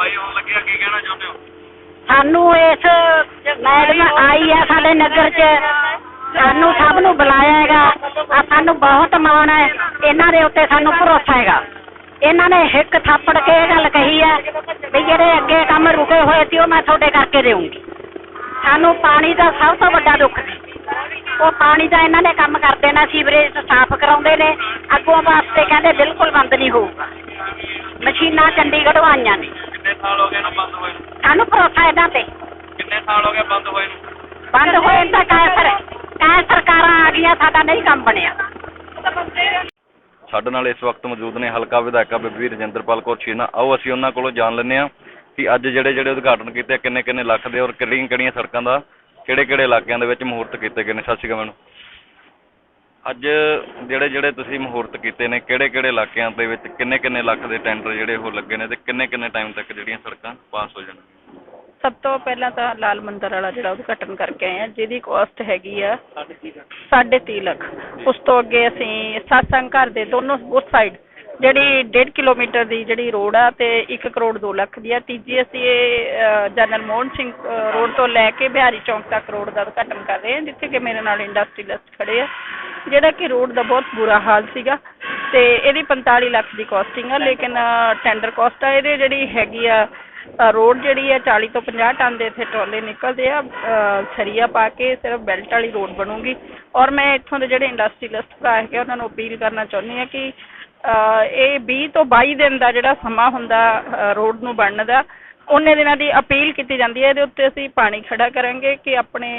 ਸਫ਼ਾਈ ਹੋਣ ਲੱਗੀ ਕੀ ਕਹਿਣਾ ਚਾਹੁੰਦੇ ਹੋ? ਸਾਨੂੰ ਇਸ ਮੈਡਮ ਆਈ ਆ ਸਾਡੇ ਨਗਰ 'ਚ, ਸਾਨੂੰ ਸਭ ਨੂੰ ਬੁਲਾਇਆ ਹੈਗਾ ਆ ਸਾਨੂੰ ਬਹੁਤ ਮਾਣ ਹੈ, ਇਹਨਾਂ ਦੇ ਉੱਤੇ ਸਾਨੂੰ ਭਰੋਸਾ ਹੈਗਾ। ਇਹਨਾਂ ਨੇ ਹਿੱਕ ਥਾਪੜ ਕੇ ਇਹ ਗੱਲ ਕਹੀ ਹੈ ਵੀ ਜਿਹੜੇ ਅੱਗੇ ਕੰਮ ਰੁਕੇ ਹੋਏ ਸੀ, ਉਹ ਮੈਂ ਤੁਹਾਡੇ ਕਰਕੇ ਦੇਵਾਂਗੀ ਸਾਨੂੰ ਪਾਣੀ ਦਾ ਸਭ ਤੋਂ ਵੱਡਾ ਦੁੱਖ ਸੀ। ਉਹ ਪਾਣੀ ਦਾ ਇਹਨਾਂ ਨੇ ਕੰਮ ਕਰ ਦੇਣਾ, ਸੀਵਰੇਜ ਸਾਫ਼ ਕਰਾਉਂਦੇ ਨੇ, ਅੱਗੋਂ ਵਾਸਤੇ ਕਹਿੰਦੇ ਬਿਲਕੁਲ ਬੰਦ ਨਹੀਂ ਹੋਊਗਾ। ਮਸ਼ੀਨਾਂ ਚੰਡੀਗੜ੍ਹੋਂ ਆਈਆਂ ਨੇ। ਕਿੰਨੇ ਸਾਲ ਹੋ ਗਏ ਇਹਨੂੰ ਬੰਦ ਹੋਏ ਨੂੰ? ਸਾਨੂੰ ਭਰੋਸਾ ਇਹਨਾਂ ਤੇ। ਕਿੰਨੇ ਸਾਲ ਹੋ ਗਏ ਬੰਦ ਹੋਏ ਨੂੰ? ਬੰਦ ਹੋਏ ਤਾਂ ਕਾਇ ਕਾਇ ਸਰਕਾਰਾਂ ਆ ਗਈਆਂ ਸਾਡਾ ਨਹੀਂ ਕੰਮ ਬਣਿਆ। ਸਾਡੇ ਨਾਲ ਇਸ ਵਕਤ ਮੌਜੂਦ ਨੇ ਹਲਕਾ ਵਿਧਾਇਕਾ ਬੀਬੀ ਰਜਿੰਦਰਪਾਲ ਕੌਰ ਛੀਨਾ। ਆਓ ਅਸੀਂ ਉਹਨਾਂ ਕੋਲੋਂ ਜਾਣ ਲੈਂਦੇ ਹਾਂ ਕਿ ਅੱਜ ਜਿਹੜੇ ਜਿਹੜੇ ਉਦਘਾਟਨ ਕੀਤੇ ਆ, ਕਿੰਨੇ ਕਿੰਨੇ ਲੱਖ ਦੇ ਔਰ ਕਿਹੜੀਆਂ ਕਿਹੜੀਆਂ ਸੜਕਾਂ ਦਾ ਕਿਹੜੇ ਕਿਹੜੇ ਇਲਾਕਿਆਂ ਦੇ ਵਿੱਚ ਮਹੂਰਤ ਕੀਤੇ ਗਏ ਨੇ। ਸਤਿ ਸ਼੍ਰੀ ਅਕਾਲ ਮੈਡਮ। ਅੱਜ ਜਿਹੜੇ ਜਿਹੜੇ ਤੁਸੀਂ ਮਹੂਰਤ ਕੀਤੇ ਨੇ ਕਿਹੜੇ ਕਿਹੜੇ ਇਲਾਕਿਆਂ ਦੇ ਵਿੱਚ ਕਿੰਨੇ ਕਿੰਨੇ ਲੱਖ ਦੇ ਟੈਂਡਰ ਜਿਹੜੇ ਉਹ ਲੱਗੇ ਨੇ ਤੇ ਕਿੰਨੇ ਕਿੰਨੇ ਟਾਈਮ ਤੱਕ ਜਿਹੜੀਆਂ ਸੜਕਾਂ ਪਾਸ ਹੋ ਜਾਣਗੀਆਂ? ਸਭ ਤੋਂ ਪਹਿਲਾਂ ਤਾਂ ਲਾਲ ਮੰਦਰ ਵਾਲਾ ਜਿਹੜਾ ਉਦਘਾਟਨ ਕਰਕੇ ਆਏ ਆ ਜਿਹਦੀ ਕਾਸਟ ਹੈਗੀ ਆ ਸਾਢੇ ਤੀਹ ਲੱਖ। ਉਸ ਤੋਂ ਅੱਗੇ ਅਸੀਂ ਸਤਸੰਗ ਘਰ ਦੇ ਦੋਨੋਂ ਉਸ ਸਾਈਡ ਜਿਹੜੀ 1.5 ਕਿਲੋਮੀਟਰ ਦੀ ਜਿਹੜੀ ਰੋਡ ਆ ਤੇ 1 ਕਰੋੜ 2 ਲੱਖ ਦੀ ਆ। ਤੀਜੀ ਅਸੀਂ ਇਹ ਅ, ਜਨਰਲ ਮੋਹਨ ਸਿੰਘ ਅ, ਰੋਡ ਤੋਂ ਲੈ ਕੇ ਬਿਹਾਰੀ ਚੌਂਕ ਤੱਕ ਰੋਡ ਦਾ ਉਦਘਾਟਨ ਕਰ ਰਹੇ ਹਾਂ ਜਿੱਥੇ ਕਿ ਮੇਰੇ ਨਾਲ ਇੰਡਸਟਰੀਲਿਸਟ ਖੜੇ ਆ। ਜਿਹੜਾ ਕਿ ਰੋਡ ਦਾ ਬਹੁਤ ਬੁਰਾ ਹਾਲ ਸੀਗਾ ਤੇ ਇਹਦੀ 45 ਲੱਖ ਦੀ ਕਾਸਟਿੰਗ ਆ ਲੇਕਿਨ ਟੈਂਡਰ ਕਾਸਟ ਆ ਇਹਦੇ ਜਿਹੜੀ ਹੈਗੀ ਆ ਰੋਡ ਜਿਹੜੀ ਆ 40 ਤੋਂ 50 ਟਨ ਦੇ ਇੱਥੇ ਟਰਾਲੇ ਨਿਕਲਦੇ ਆ ਅ, ਸਰੀਆ ਪਾ ਕੇ ਸਿਰਫ ਬੈਲਟ ਵਾਲੀ ਰੋਡ ਬਣੂਗੀ। ਔਰ ਮੈਂ ਇੱਥੋਂ ਦੇ ਜਿਹੜੇ ਇੰਡਸਟਰੀਲਿਸਟ ਭਰਾ ਹੈਗੇ ਉਹਨਾਂ ਨੂੰ ਅਪੀਲ ਕਰਨਾ ਚਾਹੁੰਦੀ ਹਾਂ ਕਿ ਇਹ 20 ਤੋਂ 22 ਦਿਨ ਦਾ ਜਿਹੜਾ ਸਮਾਂ ਹੁੰਦਾ ਰੋਡ ਨੂੰ ਬਣਨ ਦਾ ਉਹਨੇ ਦਿਨਾਂ ਦੀ ਅਪੀਲ ਕੀਤੀ ਜਾਂਦੀ ਹੈ ਇਹਦੇ ਉੱਤੇ ਅਸੀਂ ਪਾਣੀ ਖੜਾ ਕਰਾਂਗੇ ਕਿ ਆਪਣੇ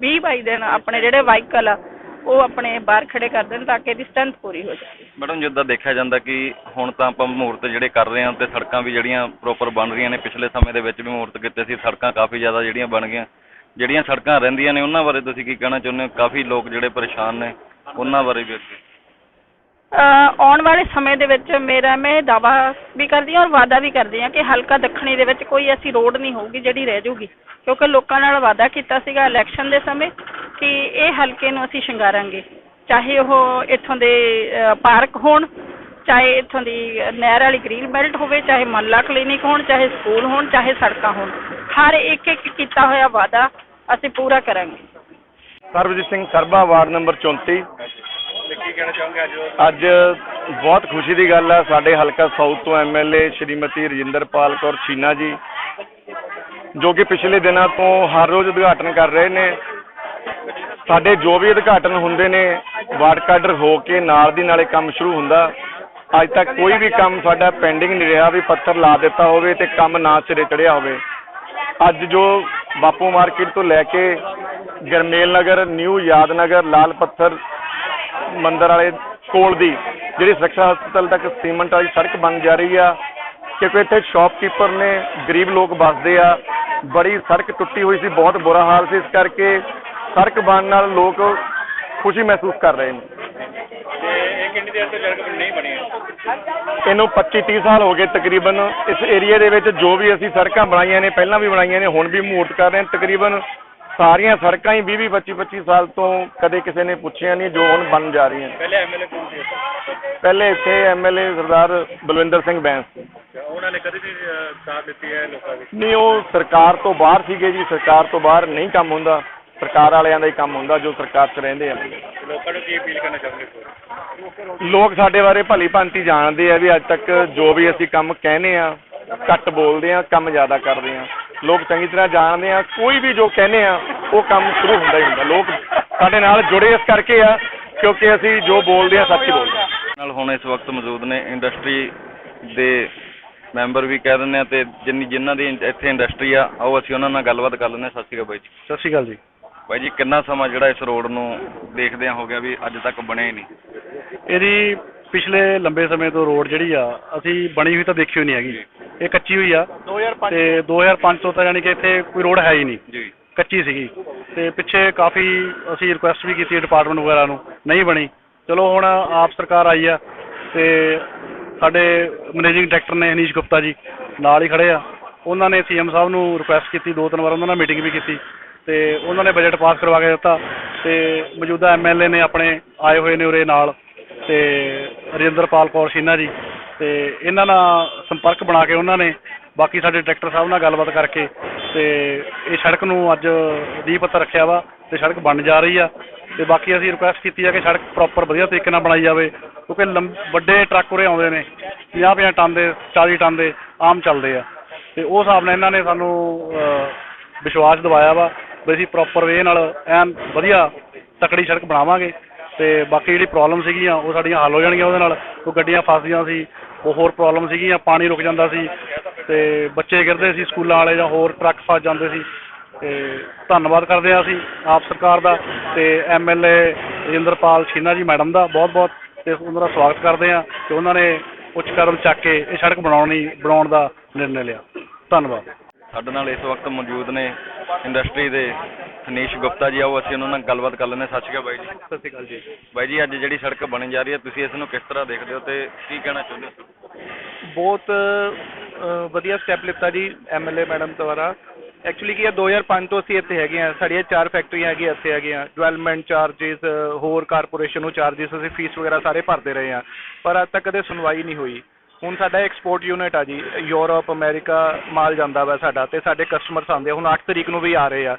20 22 ਦਿਨ ਆਪਣੇ ਜਿਹੜੇ ਵਾਹੀਕਲ ਆ ਉਹ ਆਪਣੇ ਬਾਹਰ ਖੜੇ ਕਰ ਦੇਣ ਤਾਂ ਕਿ ਇਹਦੀ ਸਟਰੈਂਥ ਪੂਰੀ ਹੋ ਜਾਵੇ। ਮੈਡਮ ਜਿੱਦਾਂ ਦੇਖਿਆ ਜਾਂਦਾ ਕਿ ਹੁਣ ਤਾਂ ਆਪਾਂ ਮਹੂਰਤ ਜਿਹੜੇ ਕਰ ਰਹੇ ਹਾਂ ਤੇ ਸੜਕਾਂ ਵੀ ਜਿਹੜੀਆਂ ਪ੍ਰੋਪਰ ਬਣ ਰਹੀਆਂ ਨੇ ਪਿਛਲੇ ਸਮੇਂ ਦੇ ਵਿੱਚ ਵੀ ਮਹੂਰਤ ਕੀਤੇ ਸੀ ਸੜਕਾਂ ਕਾਫੀ ਜ਼ਿਆਦਾ ਜਿਹੜੀਆਂ ਬਣ ਗਈਆਂ। ਜਿਹੜੀਆਂ ਸੜਕਾਂ ਰਹਿੰਦੀਆਂ ਨੇ ਉਹਨਾਂ ਬਾਰੇ ਤੁਸੀਂ ਕੀ ਕਹਿਣਾ ਚਾਹੁੰਦੇ ਹੋ? ਕਾਫੀ ਲੋਕ ਜਿਹੜੇ ਪਰੇਸ਼ਾਨ ਨੇ ਉਹਨਾਂ ਬਾਰੇ ਵੀ ਅੱਗੇ। ਆਉਣ ਵਾਲੇ ਸਮੇਂ ਦੇ ਵਿੱਚ ਮੇਰਾ ਮੈਂ ਦਾਵਾ ਵੀ ਕਰਦੀ ਹਾਂ ਔਰ ਵਾਅਦਾ ਵੀ ਕਰਦੀ ਹਾਂ ਕਿ ਹਲਕਾ ਦੱਖਣੀ ਦੇ ਵਿੱਚ ਕੋਈ ਐਸੀ ਰੋਡ ਨਹੀਂ ਹੋਊਗੀ ਜਿਹੜੀ ਰਹਿ ਜਾਊਗੀ ਕਿਉਂਕਿ ਲੋਕਾਂ ਨਾਲ ਵਾਅਦਾ ਕੀਤਾ ਸੀਗਾ ਇਲੈਕਸ਼ਨ ਦੇ ਸਮੇਂ ਕਿ ਇਹ ਹਲਕੇ ਨੂੰ ਅਸੀਂ ਸ਼ਿੰਗਾਰਾਂਗੇ। ਚਾਹੇ ਉਹ ਇੱਥੋਂ ਦੇ ਪਾਰਕ ਹੋਣ, ਚਾਹੇ ਇੱਥੋਂ ਦੀ ਨਹਿਰ ਵਾਲੀ ਗ੍ਰੀਨ ਬੈਲਟ ਹੋਵੇ, ਚਾਹੇ ਮੱਲਾ ਕਲੀਨਿਕ ਹੋਣ, ਚਾਹੇ ਸਕੂਲ ਹੋਣ, ਚਾਹੇ ਸੜਕਾਂ ਹੋਣ। ਹਰ ਇੱਕ ਇੱਕ ਕੀਤਾ ਹੋਇਆ ਵਾਅਦਾ ਅਸੀਂ ਪੂਰਾ ਕਰਾਂਗੇ। ਸਰਬਜੀਤ ਸਿੰਘ ਸਰਬਾ, ਵਾਰਡ ਨੰਬਰ 34 ਕੀ ਕਹਿਣਾ ਚਾਹੋਗੇ ਅੱਜ ਅੱਜ ਬਹੁਤ ਖੁਸ਼ੀ ਦੀ ਗੱਲ ਹੈ ਸਾਡੇ ਹਲਕਾ ਸਾਊਥ ਤੋਂ ਐਮਐਲਏ ਸ਼੍ਰੀਮਤੀ ਰਜਿੰਦਰਪਾਲ ਕੌਰ ਛੀਨਾ ਜੀ, ਜੋ ਕਿ ਪਿਛਲੇ ਦਿਨਾਂ ਤੋਂ ਹਰ ਰੋਜ਼ ਉਦਘਾਟਨ ਕਰ ਰਹੇ ਨੇ। ਸਾਡੇ ਜੋ ਵੀ ਉਦਘਾਟਨ ਹੁੰਦੇ ਨੇ, ਵਾਰਡ ਕਾਡਰ ਹੋ ਕੇ ਨਾਲ ਦੀ ਨਾਲੇ ਕੰਮ ਸ਼ੁਰੂ ਹੁੰਦਾ। ਅੱਜ ਤੱਕ ਕੋਈ ਵੀ ਕੰਮ ਸਾਡਾ ਪੈਂਡਿੰਗ ਨਹੀਂ ਰਿਹਾ ਵੀ ਪੱਥਰ ਲਾ ਦਿੱਤਾ ਹੋਵੇ ਤੇ ਕੰਮ ਨਾ ਸਿਰੇ ਚੜਿਆ ਹੋਵੇ। ਅੱਜ ਜੋ ਬਾਪੂ ਮਾਰਕੀਟ ਤੋਂ ਲੈ ਕੇ ਗਰਮੇਲ ਨਗਰ, ਨਿਊ ਯਾਦ ਨਗਰ, ਲਾਲ ਪੱਥਰ ਮੰਦਰ ਵਾਲੇ ਕੋਲ ਦੀ ਜਿਹੜੀ ਸਿੱਖਿਆ ਹਸਪਤਾਲ ਤੱਕ ਸੀਮੈਂਟ ਵਾਲੀ ਸੜਕ ਬਣ ਜਾ ਰਹੀ ਆ, ਕਿਉਂਕਿ ਇੱਥੇ ਸ਼ਾਪਕੀਪਰ ਨੇ ਗਰੀਬ ਲੋਕ ਵੱਸਦੇ ਆ। ਬੜੀ ਸੜਕ ਟੁੱਟੀ ਹੋਈ ਸੀ, ਬਹੁਤ ਬੁਰਾ ਹਾਲ ਸੀ ਇਸ ਕਰਕੇ ਸੜਕ ਬਣਨ ਨਾਲ ਲੋਕ ਖੁਸ਼ੀ ਮਹਿਸੂਸ ਕਰ ਰਹੇ ਨੇ। ਤੇ ਇਹ ਕਿੰਨੀ ਦੇਰ ਤੋਂ ਸੜਕ ਨਹੀਂ ਬਣੀ ਹੈ ਇਹਨੂੰ 25 30 ਸਾਲ ਹੋ ਗਏ ਤਕਰੀਬਨ ਇਸ ਏਰੀਆ ਦੇ ਵਿੱਚ ਜੋ ਵੀ ਅਸੀਂ ਸੜਕਾਂ ਬਣਾਈਆਂ ਨੇ ਪਹਿਲਾਂ ਵੀ ਬਣਾਈਆਂ ਨੇ ਹੁਣ ਵੀ ਮੂਰਤ ਕਰ ਰਹੇ ਹਾਂ ਤਕਰੀਬਨ ਸਾਰੀਆਂ ਸੜਕਾਂ ਹੀ 20 20 25 25 ਸਾਲ ਤੋਂ ਕਦੇ ਕਿਸੇ ਨੇ ਪੁੱਛਿਆ ਨਹੀਂ ਜੋ ਹੁਣ ਬਣ ਜਾ ਰਹੀਆਂ ਪਹਿਲੇ ਐਮਐਲਏ ਕੌਣ ਸੀ? ਪਹਿਲੇ ਇੱਥੇ ਐਮਐਲਏ ਸਰਦਾਰ ਬਲਵਿੰਦਰ ਸਿੰਘ ਬੈਂਸ ਉਹਨਾਂ ਨੇ ਕਦੇ ਅਹ, ਸਾਥ ਦਿੱਤੀ ਹੈ ਲੋਕਾਂ ਦੀ? ਨਹੀਂ ਉਹ ਸਰਕਾਰ ਤੋਂ ਬਾਹਰ ਸੀਗੇ ਜੀ ਸਰਕਾਰ ਤੋਂ ਬਾਹਰ ਨਹੀਂ ਕੰਮ ਹੁੰਦਾ। ਸਰਕਾਰ ਵਾਲਿਆਂ ਦਾ ਹੀ ਕੰਮ ਹੁੰਦਾ ਜੋ ਸਰਕਾਰ 'ਚ ਰਹਿੰਦੇ ਆ। ਲੋਕਾਂ ਨੂੰ ਕੀ ਅਪੀਲ ਕਰਨਾ ਚਾਹੁੰਦੇ ਹੋ? ਲੋਕ ਸਾਡੇ ਬਾਰੇ ਭਲੀ ਭਾਂਤੀ ਜਾਣਦੇ ਆ ਵੀ ਅੱਜ ਤੱਕ ਜੋ ਵੀ ਅਸੀਂ ਕੰਮ ਕਹਿੰਦੇ ਆ ਘੱਟ ਬੋਲਦੇ ਆ ਕੰਮ ਜ਼ਿਆਦਾ ਕਰਦੇ ਆ। ਲੋਕ ਚੰਗੀ ਤਰ੍ਹਾਂ ਜਾਣਦੇ ਆ ਕੋਈ ਵੀ ਜੋ ਕਹਿੰਦੇ ਆ ਉਹ ਕੰਮ ਸ਼ੁਰੂ ਹੁੰਦਾ ਹੀ ਹੁੰਦਾ। ਲੋਕ ਸਾਡੇ ਨਾਲ ਜੁੜੇ ਇਸ ਕਰਕੇ ਆ ਕਿਉਂਕਿ ਅਸੀਂ ਜੋ ਬੋਲਦੇ ਆ ਸੱਚ ਹੀ ਬੋਲਦੇ ਆ। ਨਾਲ ਹੁਣ ਇਸ ਵਕਤ ਮੌਜੂਦ ਨੇ ਇੰਡਸਟਰੀ ਦੇ ਮੈਂਬਰ ਵੀ ਕਹਿ ਦਿੰਦੇ ਆ ਤੇ ਜਿੰਨੀ ਜਿਨ੍ਹਾਂ ਦੀ ਇੱਥੇ ਇੰਡਸਟਰੀ ਆ ਆਓ ਅਸੀਂ ਉਹਨਾਂ ਨਾਲ ਗੱਲਬਾਤ ਕਰ ਲੈਂਦੇ ਹਾਂ। ਸਤਿ ਸ਼੍ਰੀ ਅਕਾਲ ਬਾਈ ਜੀ। ਸਤਿ ਸ਼੍ਰੀ ਅਕਾਲ ਜੀ। ਬਾਈ ਜੀ ਕਿੰਨਾ ਸਮਾਂ ਜਿਹੜਾ ਇਸ ਰੋਡ ਨੂੰ ਦੇਖਦਿਆਂ ਹੋ ਗਿਆ ਵੀ ਅੱਜ ਤੱਕ ਬਣਿਆ ਹੀ ਨਹੀਂ? ਇਹਦੀ ਪਿਛਲੇ ਲੰਬੇ ਸਮੇਂ ਤੋਂ ਰੋਡ ਜਿਹੜੀ ਆ ਅਸੀਂ ਬਣੀ ਹੋਈ ਤਾਂ ਦੇਖੀ ਹੋਈ ਨਹੀਂ ਹੈਗੀ। ਇਹ ਕੱਚੀ ਹੋਈ ਆ। 2005 ਤੇ 2005 ਤੋਂ ਤਾਂ ਯਾਨੀ ਕਿ ਇੱਥੇ ਕੋਈ ਰੋਡ ਹੈ ਹੀ ਨਹੀਂ। ਜੀ। ਕੱਚੀ ਸੀਗੀ। ਤੇ ਪਿੱਛੇ ਕਾਫੀ ਅਸੀਂ ਰਿਕੁਐਸਟ ਵੀ ਕੀਤੀ ਡਿਪਾਰਟਮੈਂਟ ਵਗੈਰਾ ਨੂੰ ਨਹੀਂ ਬਣੀ। ਚਲੋ ਹੁਣ ਆਪ ਸਰਕਾਰ ਆਈ ਆ ਤੇ ਸਾਡੇ ਮੈਨੇਜਿੰਗ ਡਾਇਰੈਕਟਰ ਨੇ ਅਨੀਸ਼ ਗੁਪਤਾ ਜੀ ਨਾਲ ਹੀ ਖੜੇ ਆ। ਉਹਨਾਂ ਨੇ ਸੀਐਮ ਸਾਹਿਬ ਨੂੰ ਰਿਕੁਐਸਟ ਕੀਤੀ ਦੋ ਤਿੰਨ ਵਾਰ ਉਹਨਾਂ ਨਾਲ ਮੀਟਿੰਗ ਵੀ ਕੀਤੀ। ਤੇ ਉਹਨਾਂ ਨੇ ਬਜਟ ਪਾਸ ਕਰਵਾ ਕੇ ਦਿੱਤਾ ਤੇ ਮੌਜੂਦਾ ਐਮਐਲਏ ਨੇ ਆਪਣੇ ਆਏ ਹੋਏ ਨੇ ਉਰੇ ਨਾਲ ਤੇ ਰਜਿੰਦਰਪਾਲ ਕੌਰ ਸ਼ੀਨਾ ਜੀ ਤੇ ਇਹਨਾਂ ਨਾਲ ਸੰਪਰਕ ਬਣਾ ਕੇ ਉਹਨਾਂ ਨੇ ਬਾਕੀ ਸਾਡੇ ਡਾਇਰੈਕਟਰ ਸਾਹਿਬ ਨਾਲ ਗੱਲਬਾਤ ਕਰਕੇ ਤੇ ਇਹ ਸੜਕ ਨੂੰ ਅੱਜ ਨੀਂਹ ਪੱਤਰ ਰੱਖਿਆ ਵਾ ਤੇ ਸੜਕ ਬਣ ਜਾ ਰਹੀ ਆ ਤੇ ਬਾਕੀ ਅਸੀਂ ਰਿਕੁਐਸਟ ਕੀਤੀ ਆ ਕਿ ਸੜਕ ਪ੍ਰੋਪਰ ਵਧੀਆ ਤਰੀਕੇ ਨਾਲ ਬਣਾਈ ਜਾਵੇ ਕਿਉਂਕਿ ਲੰਬ- ਵੱਡੇ ਟਰੱਕ ਉਰੇ ਆਉਂਦੇ ਨੇ 50 50 ਟਨ ਦੇ 40 ਟਨ ਦੇ ਆਮ ਚੱਲਦੇ ਆ ਤੇ ਉਹ ਹਿਸਾਬ ਨਾਲ ਇਹਨਾਂ ਨੇ ਸਾਨੂੰ ਵਿਸ਼ਵਾਸ ਦਿਵਾਇਆ ਵਾ ਵੀ ਅਸੀਂ ਪ੍ਰੋਪਰ ਵੇ ਨਾਲ ਐਨ ਵਧੀਆ ਤਕੜੀ ਸੜਕ ਬਣਾਵਾਂਗੇ ਤੇ ਬਾਕੀ ਜਿਹੜੀ ਪ੍ਰੋਬਲਮ ਸੀਗੀਆਂ, ਉਹ ਸਾਡੀਆਂ ਹੱਲ ਹੋ ਜਾਣਗੀਆਂ ਉਹਦੇ ਨਾਲ। ਉਹ ਗੱਡੀਆਂ ਫਸਦੀਆਂ ਸੀ, ਉਹ ਹੋਰ ਪ੍ਰੋਬਲਮ ਸੀਗੀਆਂ, ਪਾਣੀ ਰੁਕ ਜਾਂਦਾ ਸੀ ਤੇ ਬੱਚੇ ਗਿਰਦੇ ਸੀ ਸਕੂਲਾਂ ਵਾਲੇ ਜਾਂ ਹੋਰ ਟਰੱਕ ਫਸ ਜਾਂਦੇ ਸੀ। ਤੇ ਧੰਨਵਾਦ ਕਰਦੇ ਹਾਂ ਅਸੀਂ ਆਪ ਸਰਕਾਰ ਦਾ ਤੇ ਐਮਐਲਏ ਰਜਿੰਦਰਪਾਲ ਛੀਨਾ ਜੀ ਮੈਡਮ ਦਾ ਬਹੁਤ ਬਹੁਤ ਤੇ ਉਹਨਾਂ ਦਾ ਸਵਾਗਤ ਕਰਦੇ ਹਾਂ ਕਿ ਉਹਨਾਂ ਨੇ ਉੱਚ ਕਦਮ ਚੱਕ ਕੇ ਇਹ ਸੜਕ ਬਣਾਉਣੀ, ਬਣਾਉਣ ਦਾ ਨਿਰਣੇ ਲਿਆ। ਧੰਨਵਾਦ। ਸਾਡੇ ਨਾਲ ਇਸ ਵਕਤ ਮੌਜੂਦ ਨੇ ਇੰਡਸਟਰੀ ਦੇ ਅਨੀਸ਼ ਗੁਪਤਾ ਜੀ ਆਓ ਅਸੀਂ ਉਹਨਾਂ ਨਾਲ ਗੱਲਬਾਤ ਕਰ ਲੈਂਦੇ ਹਾਂ। ਸਤਿ ਸ਼੍ਰੀ ਅਕਾਲ ਬਾਈ ਜੀ। ਸਤਿ ਸ਼੍ਰੀ ਅਕਾਲ ਜੀ। ਬਾਈ ਜੀ ਅੱਜ ਜਿਹੜੀ ਸੜਕ ਬਣਨ ਜਾ ਰਹੀ ਹੈ ਤੁਸੀਂ ਇਸ ਨੂੰ ਕਿਸ ਤਰ੍ਹਾਂ ਦੇਖਦੇ ਹੋ ਤੇ ਕੀ ਕਹਿਣਾ ਚਾਹੁੰਦੇ ਹੋ? ਬਹੁਤ ਵਧੀਆ ਸਟੈਪ ਲਿੱਤਾ ਜੀ ਐਮਐਲਏ ਮੈਡਮ ਦੁਆਰਾ। ਐਕਚੁਅਲੀ ਕੀ ਹੈ 2005 ਤੋਂ ਅਸੀਂ ਇੱਥੇ ਹੈਗੇ ਆ ਸਾਡੀਆਂ ਚਾਰ ਫੈਕਟਰੀਆਂ ਹੈਗੀਆਂ ਇੱਥੇ ਹੈਗੀਆਂ। ਡਿਵੈਲਪਮੈਂਟ ਚਾਰजेस ਹੋਰ ਕਾਰਪੋਰੇਸ਼ਨ ਨੂੰ ਚਾਰजेस ਅਸੀਂ ਫੀਸ ਵਗੈਰਾ ਸਾਰੇ ਭਰਦੇ ਰਹੇ ਆ ਪਰ ਅੱਜ ਤੱਕ ਕਦੇ ਸੁਣਵਾਈ ਨਹੀਂ ਹੋਈ। ਹੁਣ ਸਾਡਾ ਐਕਸਪੋਰਟ ਯੂਨਿਟ ਆ ਜੀ, ਯੂਰਪ, ਅਮਰੀਕਾ, ਮਾਲ ਜਾਂਦਾ ਵਾ ਸਾਡਾ ਤੇ ਸਾਡੇ ਕਸਟਮਰਸ ਆਉਂਦੇ ਆ। ਹੁਣ 8 ਤਰੀਕ ਨੂੰ ਵੀ ਆ ਰਹੇ ਆ।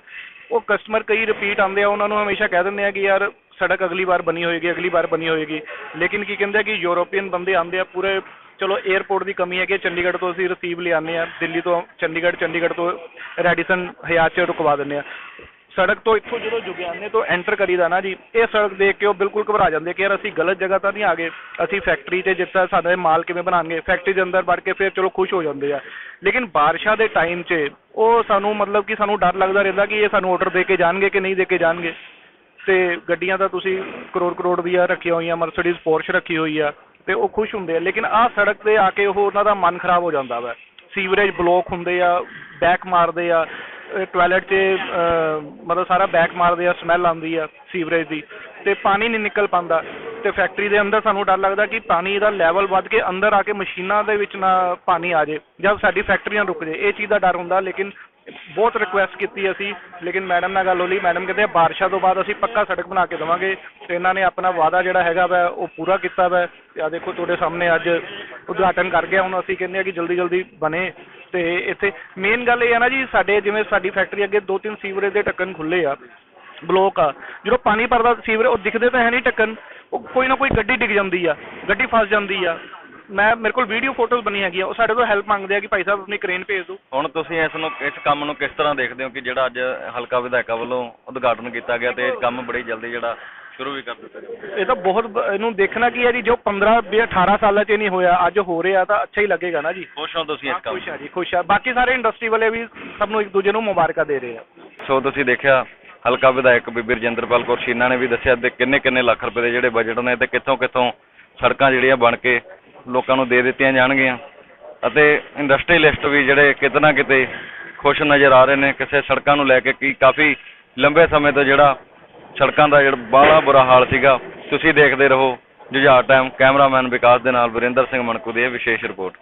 ਉਹ ਕਸਟਮਰ ਕਈ ਰਿਪੀਟ ਆਉਂਦੇ ਆ, ਉਹਨਾਂ ਨੂੰ ਹਮੇਸ਼ਾ ਕਹਿ ਦਿੰਦੇ ਆ ਕਿ ਯਾਰ ਸੜਕ ਅਗਲੀ ਵਾਰ ਬਣੀ ਹੋਏਗੀ, ਅਗਲੀ ਵਾਰ ਬਣੀ ਹੋਏਗੀ। ਲੇਕਿਨ ਕੀ ਕਹਿੰਦੇ ਆ ਕਿ ਯੂਰੋਪੀਅਨ ਬੰਦੇ ਆਉਂਦੇ ਆ, ਪੂਰੇ ਚਲੋ 에어ਪੋਰਟ ਦੀ ਕਮੀ ਹੈ ਕਿ ਚੰਡੀਗੜ੍ਹ ਤੋਂ ਅਸੀਂ ਰਿਸੀਵ ਲਿਆਉਂਦੇ ਆ, ਦਿੱਲੀ ਤੋਂ ਚੰਡੀਗੜ੍ਹ ਚੰਡੀਗੜ੍ਹ ਤੋਂ ਰੈਡੀਸਨ ਹਯਾਤ 'ਚ ਰੁਕਵਾ ਦਿੰਦੇ ਆ। ਸੜਕ ਤੋਂ ਇੱਥੋਂ ਜਦੋਂ ਜੁਗਿਆਨੇ ਤੋਂ ਐਂਟਰ ਕਰੀਦਾ ਨਾ ਜੀ, ਇਹ ਸੜਕ ਦੇਖ ਕੇ ਉਹ ਬਿਲਕੁਲ ਘਬਰਾ ਜਾਂਦੇ ਕਿ ਯਾਰ ਅਸੀਂ ਗਲਤ ਜਗ੍ਹਾ ਤਾਂ ਨਹੀਂ ਆ ਗਏ, ਅਸੀਂ ਫੈਕਟਰੀ 'ਚ ਜਿੱਥੇ ਸਾਡੇ ਮਾਲ ਕਿਵੇਂ ਬਣਾਉਣਗੇ ਫੈਕਟਰੀ ਦੇ ਅੰਦਰ ਵੜ ਕੇ ਫਿਰ ਚਲੋ ਖੁਸ਼ ਹੋ ਜਾਂਦੇ ਆ। ਲੇਕਿਨ ਬਾਰਿਸ਼ਾਂ ਦੇ ਟਾਈਮ 'ਚ ਉਹ ਸਾਨੂੰ ਮਤਲਬ ਕਿ ਸਾਨੂੰ ਡਰ ਲੱਗਦਾ ਰਹਿੰਦਾ ਕਿ ਇਹ ਸਾਨੂੰ ਆਰਡਰ ਦੇ ਕੇ ਜਾਣਗੇ ਕਿ ਨਹੀਂ ਦੇ ਕੇ ਜਾਣਗੇ। ਤੇ ਗੱਡੀਆਂ ਤਾਂ ਤੁਸੀਂ ਕਰੋੜ ਕਰੋੜ ਦੀਆਂ ਰੱਖੀਆਂ ਹੋਈਆਂ ਮਰਸੀਡੀਜ਼ ਪੋਰਸ਼ ਰੱਖੀ ਹੋਈ ਆ, ਤੇ ਉਹ ਖੁਸ਼ ਹੁੰਦੇ ਆ। ਲੇਕਿਨ ਆਹ ਸੜਕ ਤੇ ਆ ਕੇ ਉਹ ਉਹਨਾਂ ਦਾ ਮਨ ਖਰਾਬ ਹੋ ਜਾਂਦਾ ਵਾ। ਸੀਵਰੇਜ ਬਲੋਕ ਹੁੰਦੇ ਆ ਬੈਕ ਮਾਰਦੇ ਆ ਟਾਇਲਟ 'ਚ ਅਹ, ਮਤਲਬ ਸਾਰਾ ਬੈਕ ਮਾਰਦੇ ਆ ਸਮੈਲ ਆਉਂਦੀ ਆ ਸੀਵਰੇਜ ਦੀ ਤੇ ਪਾਣੀ ਨਹੀਂ ਨਿਕਲ ਪਾਉਂਦਾ ਤੇ ਫੈਕਟਰੀ ਦੇ ਅੰਦਰ ਸਾਨੂੰ ਡਰ ਲੱਗਦਾ ਕਿ ਪਾਣੀ ਦਾ ਲੈਵਲ ਵੱਧ ਕੇ ਅੰਦਰ ਆ ਕੇ ਮਸ਼ੀਨਾਂ ਦੇ ਵਿੱਚ ਨਾ ਪਾਣੀ ਆ ਜੇ ਜਾਂ ਸਾਡੀ ਫੈਕਟਰੀਆਂ ਰੁਕ ਜੇ ਇਹ ਚੀਜ਼ ਦਾ ਡਰ ਹੁੰਦਾ ਲੇਕਿਨ ਬਹੁਤ ਰਿਕੁਐਸਟ ਕੀਤੀ ਅਸੀਂ, ਲੇਕਿਨ ਮੈਡਮ ਨਾਲ ਗੱਲ ਹੋਈ ਮੈਡਮ ਕਹਿੰਦੇ ਆ, ਬਾਰਿਸ਼ਾਂ ਤੋਂ ਬਾਅਦ ਅਸੀਂ ਪੱਕਾ ਸੜਕ ਬਣਾ ਕੇ ਦੇਵਾਂਗੇ। ਤੇ ਇਹਨਾਂ ਨੇ ਆਪਣਾ ਵਾਅਦਾ ਜਿਹੜਾ ਹੈਗਾ ਵਾ, ਉਹ ਪੂਰਾ ਕੀਤਾ ਵਾ। ਤੇ ਆ ਦੇਖੋ ਤੁਹਾਡੇ ਸਾਹਮਣੇ ਅੱਜ ਉਦਘਾਟਨ ਕਰ ਗਿਆ। ਹੁਣ ਅਸੀਂ ਕਹਿੰਦੇ ਆ ਕਿ ਜਲਦੀ ਜਲਦੀ ਬਣੇ। ਤੇ ਇੱਥੇ ਮੇਨ ਗੱਲ ਇਹ ਆ ਨਾ ਜੀ, ਸਾਡੇ ਜਿਵੇਂ ਸਾਡੀ ਫੈਕਟਰੀ ਅੱਗੇ ਦੋ ਤਿੰਨ ਸੀਵਰੇਜ ਦੇ ਟੱਕਣ ਖੁੱਲੇ ਆ ਬਲੋਕ ਆ। ਜਦੋਂ ਪਾਣੀ ਭਰਦਾ ਸੀਵਰੇਜ, ਉਹ ਦਿਖਦੇ ਤਾਂ ਹੈ ਨਹੀਂ ਢੱਕਣ। ਉਹ ਕੋਈ ਨਾ ਕੋਈ ਗੱਡੀ ਡਿੱਗ ਜਾਂਦੀ ਆ, ਗੱਡੀ ਫਸ ਜਾਂਦੀ ਆ। ਮੈਂ ਮੇਰੇ ਕੋਲ ਵੀਡੀਓ ਫੋਟੋਜ਼ ਬਣੀ ਹੈਗੀਆਂ ਉਹ ਸਾਡੇ ਤੋਂ ਹੈਲਪ ਮੰਗਦੇ ਆ ਕਿ ਭਾਈ ਸਾਹਿਬ ਆਪਣੀ ਕ੍ਰੇਨ ਭੇਜ ਦਿਓ। ਹੁਣ ਤੁਸੀਂ ਇਸ ਨੂੰ ਇਸ ਕੰਮ ਨੂੰ ਕਿਸ ਤਰ੍ਹਾਂ ਦੇਖਦੇ ਹੋ ਕਿ ਜਿਹੜਾ ਅੱਜ ਹਲਕਾ ਵਿਧਾਇਕਾਂ ਵੱਲੋਂ ਉਦਘਾਟਨ ਕੀਤਾ ਗਿਆ ਤੇ ਇਹ ਕੰਮ ਬੜੀ ਜਲਦੀ ਜਿਹੜਾ ਸ਼ੁਰੂ ਵੀ ਕਰ ਦਿੱਤਾ ਗਿਆ ਇਹ ਤਾਂ ਬਹੁਤ ਬ- ਇਹਨੂੰ ਦੇਖਣਾ ਕੀ ਹੈ ਜੀ ਜੋ 15 ਵੀ 18 ਸਾਲਾਂ 'ਚ ਨਹੀਂ ਹੋਇਆ ਅੱਜ ਹੋ ਰਿਹਾ ਤਾਂ ਅੱਛਾ ਹੀ ਲੱਗੇਗਾ ਨਾ ਜੀ। ਖੁਸ਼ ਹੋ ਤੁਸੀਂ ਇਸ ਕੰਮ ਖੁਸ਼ ਆ ਜੀ ਖੁਸ਼ ਆ। ਬਾਕੀ ਸਾਰੇ ਇੰਡਸਟਰੀ ਵਾਲੇ ਵੀ ਸਭ ਨੂੰ ਇੱਕ ਦੂਜੇ ਨੂੰ ਮੁਬਾਰਕਾਂ ਦੇ ਰਹੇ ਆ। ਸੋ ਤੁਸੀਂ ਦੇਖਿਆ ਹਲਕਾ ਵਿਧਾਇਕ ਬੀਬੀ ਰਜਿੰਦਰਪਾਲ ਕੌਰ ਸ਼ੀਨਾ ਨੇ ਵੀ ਦੱਸਿਆ ਤੇ ਕਿੰਨੇ ਕਿੰਨੇ ਲੱਖ ਰੁਪਏ ਦੇ ਜਿਹੜੇ ਬਜਟ ਨੇ ਤੇ ਕਿੱਥੋਂ ਕਿੱਥੋਂ ਸੜਕਾਂ ਜਿਹੜੀਆਂ ਬਣ ਕੇ ਲੋਕਾਂ ਨੂੰ ਦੇ ਦਿੱਤੀਆਂ ਜਾਣਗੀਆਂ ਅਤੇ ਇੰਡਸਟਰੀਲਿਸਟ ਵੀ ਜਿਹੜੇ ਕਿਤੇ ਨਾ ਕਿਤੇ ਖੁਸ਼ ਨਜ਼ਰ ਆ ਰਹੇ ਨੇ, ਕਿਸੇ ਸੜਕਾਂ ਨੂੰ ਲੈ ਕੇ ਕੀ ਕਾਫੀ ਲੰਬੇ ਸਮੇਂ ਤੋਂ ਜਿਹੜਾ ਸੜਕਾਂ ਦਾ ਜਿਹੜਾ ਬਾਹਲਾ ਬੁਰਾ ਹਾਲ ਸੀਗਾ, ਤੁਸੀਂ ਦੇਖਦੇ ਰਹੋ ਜੁਝਾਰ ਟਾਈਮ ਕੈਮਰਾਮੈਨ ਵਿਕਾਸ ਦੇ ਨਾਲ ਵਰਿੰਦਰ ਸਿੰਘ ਮਣਕੂ ਦੀ ਇਹ ਵਿਸ਼ੇਸ਼ ਰਿਪੋਰਟ